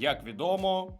Як відомо,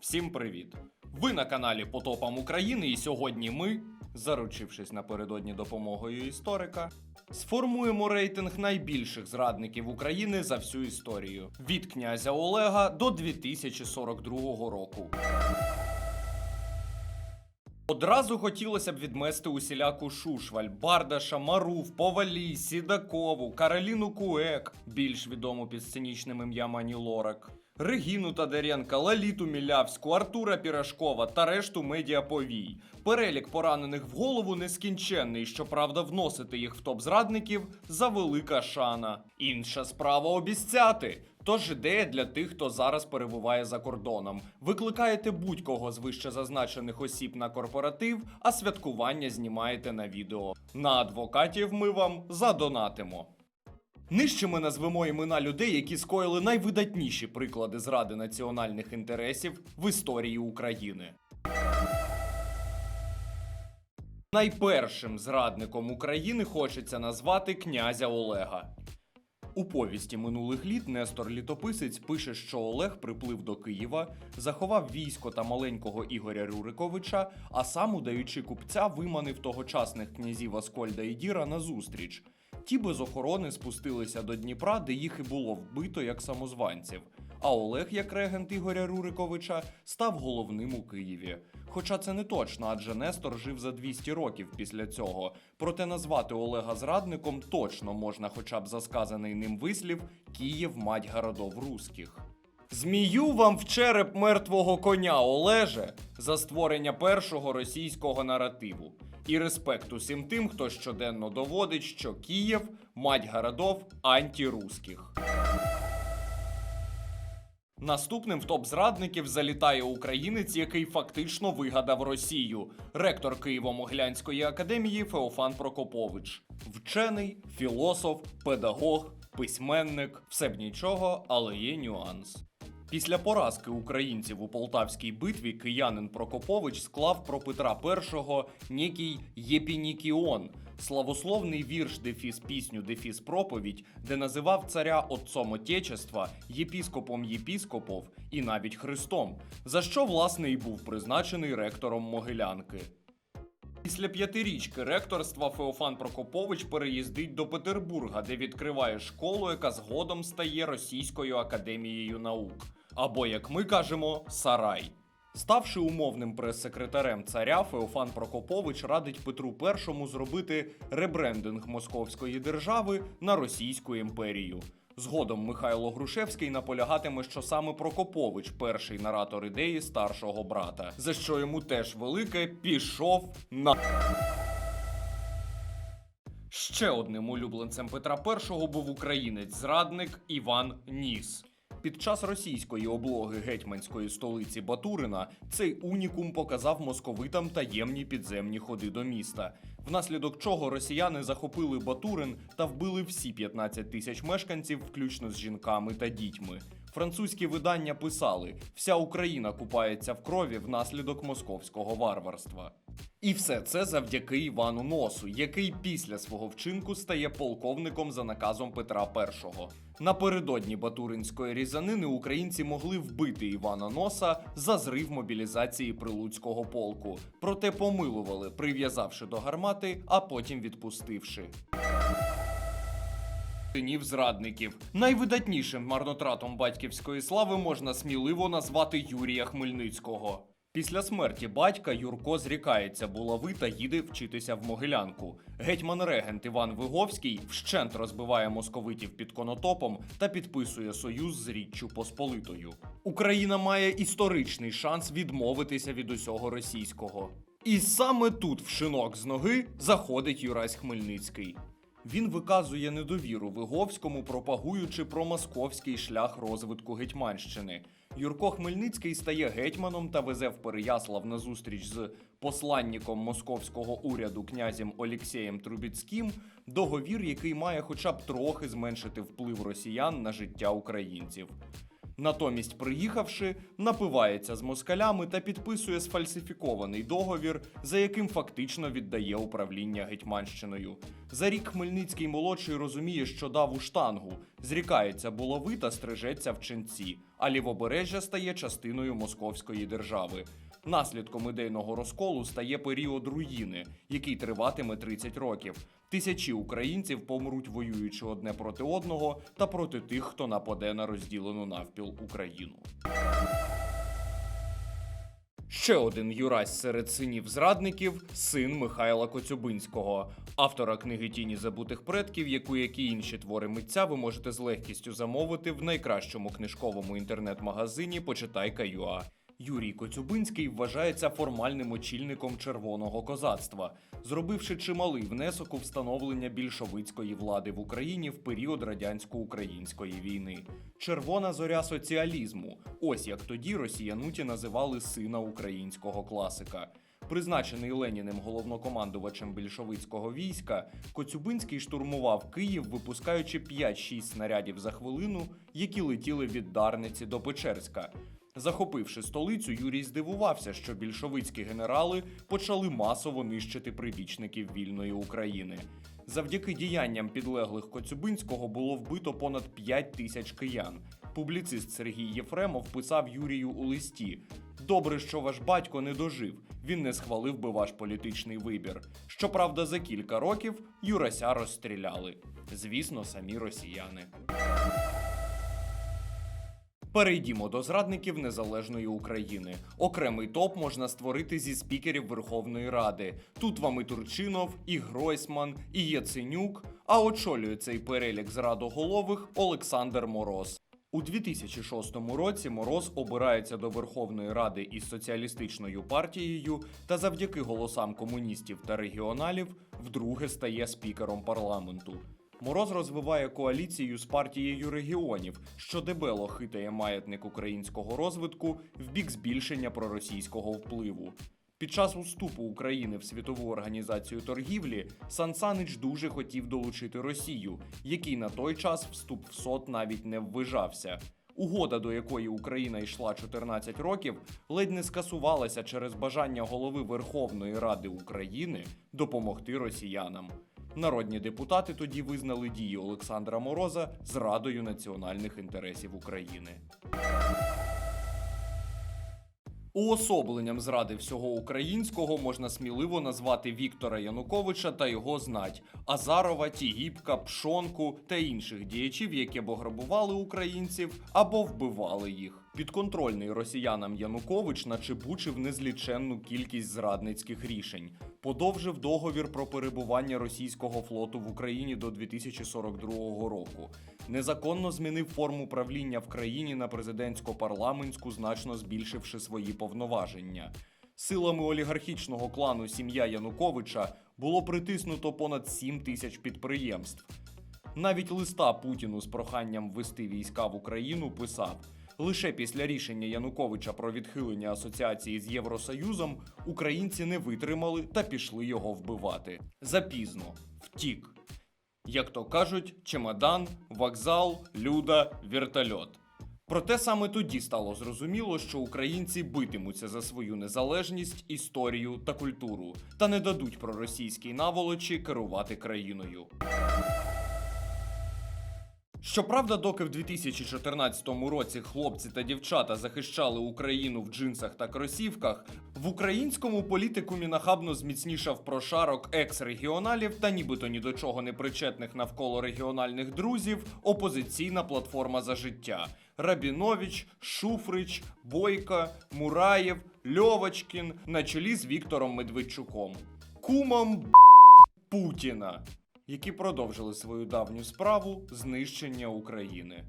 всім привіт! Ви на каналі Потопам України, і сьогодні ми, заручившись напередодні допомогою історика, сформуємо рейтинг найбільших зрадників України за всю історію від князя Олега до 2042 року. Одразу хотілося б відмести усіляку Шушваль, Бардаша, Марув, Повалі, Сідакову, Кароліну Куек, більш відому під сценічним ім'ям Ані Лорак, Регіну Тадаренка, Лаліту Мілявську, Артура Пірашкова та решту медіаповій. Перелік поранених в голову нескінченний, щоправда, вносити їх в топ зрадників за велика шана. Інша справа обіцяти. Тож ідея для тих, хто зараз перебуває за кордоном. Викликаєте будь-кого з вище зазначених осіб на корпоратив, а святкування знімаєте на відео. На адвокатів ми вам задонатимо. Нижче ми назвемо імена людей, які скоїли найвидатніші приклади зради національних інтересів в історії України. Найпершим зрадником України хочеться назвати князя Олега. У повісті минулих літ Нестор Літописець пише, що Олег приплив до Києва, заховав військо та маленького Ігоря Рюриковича, а сам, удаючи купця, виманив тогочасних князів Аскольда і Діра на зустріч. Ті без охорони спустилися до Дніпра, де їх і було вбито як самозванців. А Олег, як регент Ігоря Руриковича, став головним у Києві. Хоча це не точно, адже Нестор жив за 200 років після цього. Проте назвати Олега зрадником точно можна, хоча б за сказаний ним вислів Київ мать городов руських. Змію вам в череп мертвого коня Олеже за створення першого російського наративу. І респект усім тим, хто щоденно доводить, що Київ мать городов антируських. Наступним в топ зрадників залітає українець, який фактично вигадав Росію. Ректор Києво-Могилянської академії Феофан Прокопович. Вчений, філософ, педагог, письменник. Все б нічого, але є нюанс. Після поразки українців у Полтавській битві киянин Прокопович склав про Петра І некий Єпінікіон, славословний вірш дефіс пісню дефіс проповідь, де називав царя отцом Отечества, єпіскопом єпіскопов і навіть Христом, за що власне і був призначений ректором Могилянки. Після п'ятирічки ректорства Феофан Прокопович переїздить до Петербурга, де відкриває школу, яка згодом стає Російською академією наук. Або, як ми кажемо, сарай. Ставши умовним прес-секретарем царя, Феофан Прокопович радить Петру І зробити ребрендинг Московської держави на Російську імперію. Згодом Михайло Грушевський наполягатиме, що саме Прокопович перший наратор ідеї старшого брата, за що йому теж велике пішов на. Ще одним улюбленцем Петра І був українець-зрадник Іван Ніс. Під час російської облоги гетьманської столиці Батурина цей унікум показав московитам таємні підземні ходи до міста, внаслідок чого росіяни захопили Батурин та вбили всі 15 тисяч мешканців, включно з жінками та дітьми. Французькі видання писали: вся Україна купається в крові внаслідок московського варварства. І все це завдяки Івану Носу, який після свого вчинку стає полковником за наказом Петра І. Напередодні Батуринської різанини українці могли вбити Івана Носа за зрив мобілізації прилуцького полку, проте помилували, прив'язавши до гармати, а потім відпустивши. Синів зрадників. Найвидатнішим марнотратом батьківської слави можна сміливо назвати Юрія Хмельницького. Після смерті батька Юрко зрікається булави та їде вчитися в Могилянку. Гетьман регент Іван Виговський вщент розбиває московитів під конотопом та підписує союз з Річчю Посполитою. Україна має історичний шанс відмовитися від усього російського. І саме тут, в шинок з ноги, заходить Юрась Хмельницький. Він виказує недовіру Виговському, пропагуючи промосковський шлях розвитку Гетьманщини. Юрко Хмельницький стає гетьманом та везе в Переяслав на зустріч з посланником московського уряду князем Олексієм Трубіцьким договір, який має хоча б трохи зменшити вплив росіян на життя українців. Натомість, приїхавши, напивається з москалями та підписує сфальсифікований договір, за яким фактично віддає управління Гетьманщиною. За рік Хмельницький молодший розуміє, що дав у штангу, зрікається булави та стрижеться в ченці, а лівобережжя стає частиною московської держави. Наслідком ідейного розколу стає період руїни, який триватиме 30 років. Тисячі українців помруть, воюючи одне проти одного та проти тих, хто нападе на розділену навпіл Україну. Ще один Юрась серед синів зрадників син Михайла Коцюбинського, автора книги Тіні забутих предків, яку як і інші твори митця ви можете з легкістю замовити в найкращому книжковому інтернет-магазині Почитай.ua. Юрій Коцюбинський вважається формальним очільником червоного козацтва, зробивши чималий внесок у встановлення більшовицької влади в Україні в період радянсько-української війни. Червона зоря соціалізму. Ось як тоді росіянуті називали сина українського класика. Призначений Леніним головнокомандувачем більшовицького війська, Коцюбинський штурмував Київ, випускаючи 5-6 снарядів за хвилину, які летіли від Дарниці до Печерська. Захопивши столицю, Юрій здивувався, що більшовицькі генерали почали масово нищити прибічників вільної України. Завдяки діянням підлеглих Коцюбинського було вбито понад 5 тисяч киян. Публіцист Сергій Єфремов писав Юрію у листі: Добре, що ваш батько не дожив. Він не схвалив би ваш політичний вибір. Щоправда, за кілька років Юрася розстріляли. Звісно, самі росіяни. Перейдімо до зрадників незалежної України. Окремий топ можна створити зі спікерів Верховної Ради. Тут вам і Турчинов, і Гройсман, і Яценюк. А очолює цей перелік зрадоголових Олександр Мороз. У 2006 році Мороз обирається до Верховної Ради із соціалістичною партією та завдяки голосам комуністів та регіоналів вдруге стає спікером парламенту. Мороз розвиває коаліцію з партією регіонів, що дебело хитає маятник українського розвитку в бік збільшення проросійського впливу. Під час уступу України в світову організацію торгівлі Сан Санич дуже хотів долучити Росію, який на той час вступ в СОТ навіть не ввижався. Угода, до якої Україна йшла 14 років, ледь не скасувалася через бажання голови Верховної Ради України допомогти росіянам. Народні депутати тоді визнали дії Олександра Мороза зрадою національних інтересів України. Уособленням зради всього українського можна сміливо назвати Віктора Януковича та його знать Азарова, Тігіпка, Пшонку та інших діячів, які або грабували українців, або вбивали їх. Підконтрольний росіянам Янукович начебучив незліченну кількість зрадницьких рішень, подовжив договір про перебування російського флоту в Україні до 2042 року, незаконно змінив форму правління в країні на президентсько-парламентську, значно збільшивши свої повноваження. Силами олігархічного клану сім'я Януковича було притиснуто понад 7 тисяч підприємств. Навіть листа Путіну з проханням ввести війська в Україну писав: лише після рішення Януковича про відхилення асоціації з Євросоюзом українці не витримали та пішли його вбивати. Запізно втік. Як то кажуть, чемодан, вокзал, люда, вертольот. Проте саме тоді стало зрозуміло, що українці битимуться за свою незалежність, історію та культуру та не дадуть проросійській наволочі керувати країною. Щоправда, доки в 2014 році хлопці та дівчата захищали Україну в джинсах та кросівках, в українському політикумі нахабно зміцнішав прошарок екс-регіоналів та нібито ні до чого не причетних навколо регіональних друзів опозиційна платформа за життя. Рабінович, Шуфрич, Бойко, Мураєв, Льовочкін на чолі з Віктором Медведчуком. Кумом Путіна які продовжили свою давню справу знищення України.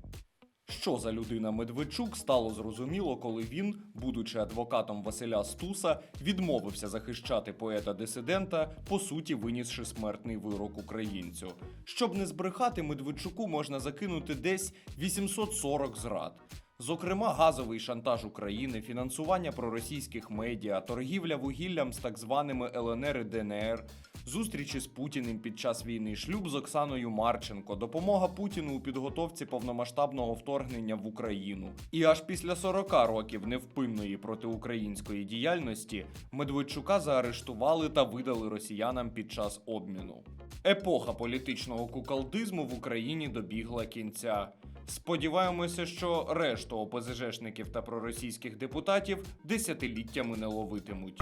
Що за людина Медведчук стало зрозуміло, коли він, будучи адвокатом Василя Стуса, відмовився захищати поета-дисидента, по суті винісши смертний вирок українцю. Щоб не збрехати, Медведчуку можна закинути десь 840 зрад. Зокрема, газовий шантаж України, фінансування проросійських медіа, торгівля вугіллям з так званими ЛНР і ДНР, зустрічі з Путіним під час війни, шлюб з Оксаною Марченко, допомога Путіну у підготовці повномасштабного вторгнення в Україну. І аж після 40 років невпинної протиукраїнської діяльності Медведчука заарештували та видали росіянам під час обміну. Епоха політичного куколдизму в Україні добігла кінця. Сподіваємося, що решту ОПЗЖшників та проросійських депутатів десятиліттями не ловитимуть.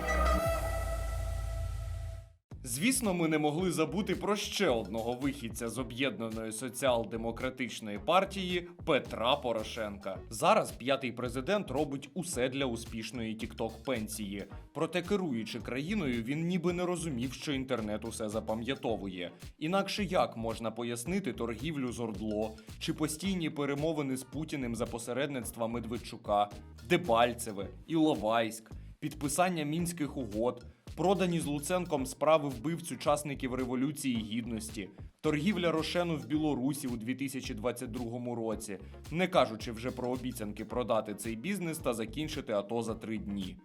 Звісно, ми не могли забути про ще одного вихідця з об'єднаної соціал-демократичної партії Петра Порошенка. Зараз п'ятий президент робить усе для успішної тікток пенсії. Проте, керуючи країною, він ніби не розумів, що інтернет усе запам'ятовує. Інакше як можна пояснити торгівлю з Ордло чи постійні перемовини з Путіним за посередництва Медведчука, Дебальцеве, Іловайськ, підписання мінських угод продані з Луценком справи вбивць учасників Революції Гідності, торгівля Рошену в Білорусі у 2022 році, не кажучи вже про обіцянки продати цей бізнес та закінчити АТО за три дні.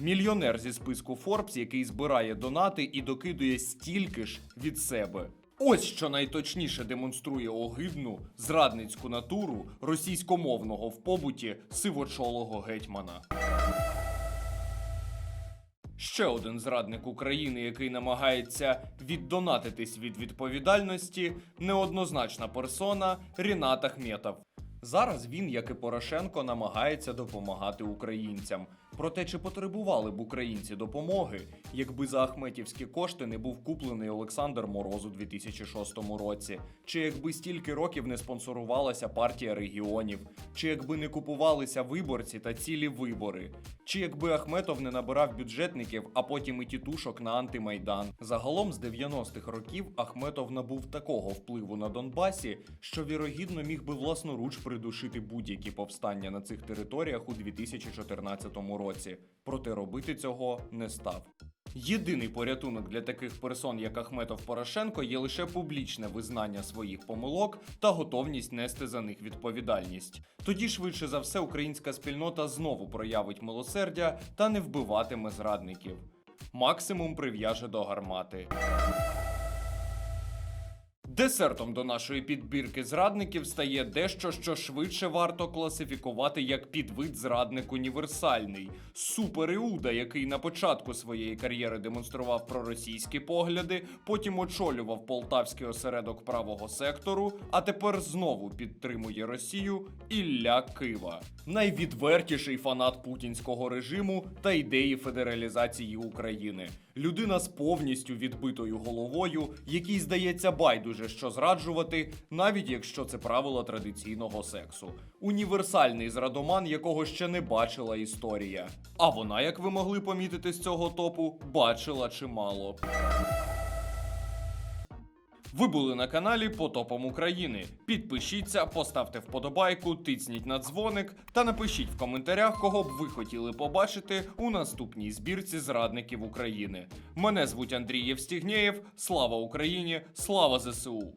Мільйонер зі списку Forbes, який збирає донати і докидує стільки ж від себе. Ось що найточніше демонструє огидну зрадницьку натуру російськомовного в побуті сивочолого гетьмана. Ще один зрадник України, який намагається віддонатитись від відповідальності, неоднозначна персона Рінат Ахметов. Зараз він, як і Порошенко, намагається допомагати українцям. Проте чи потребували б українці допомоги, якби за ахметівські кошти не був куплений Олександр Мороз у 2006 році, чи якби стільки років не спонсорувалася партія регіонів, чи якби не купувалися виборці та цілі вибори, чи якби Ахметов не набирав бюджетників, а потім і тітушок на антимайдан. Загалом з 90-х років Ахметов набув такого впливу на Донбасі, що вірогідно міг би власноруч придушити будь-які повстання на цих територіях у 2014 році. Проте робити цього не став. Єдиний порятунок для таких персон, як Ахметов Порошенко, є лише публічне визнання своїх помилок та готовність нести за них відповідальність. Тоді, швидше за все, українська спільнота знову проявить милосердя та не вбиватиме зрадників. Максимум прив'яже до гармати. Десертом до нашої підбірки зрадників стає дещо, що швидше варто класифікувати як підвид зрадник універсальний. Супер Іуда, який на початку своєї кар'єри демонстрував проросійські погляди, потім очолював полтавський осередок правого сектору, а тепер знову підтримує Росію Ілля Кива, найвідвертіший фанат путінського режиму та ідеї федералізації України. Людина з повністю відбитою головою, якій здається байдуже, що зраджувати, навіть якщо це правило традиційного сексу. Універсальний зрадоман, якого ще не бачила історія. А вона, як ви могли помітити з цього топу, бачила чимало. Ви були на каналі по топам України. Підпишіться, поставте вподобайку, тицніть на дзвоник та напишіть в коментарях, кого б ви хотіли побачити у наступній збірці зрадників України. Мене звуть Андрій Євстігнєєв. Слава Україні! Слава ЗСУ!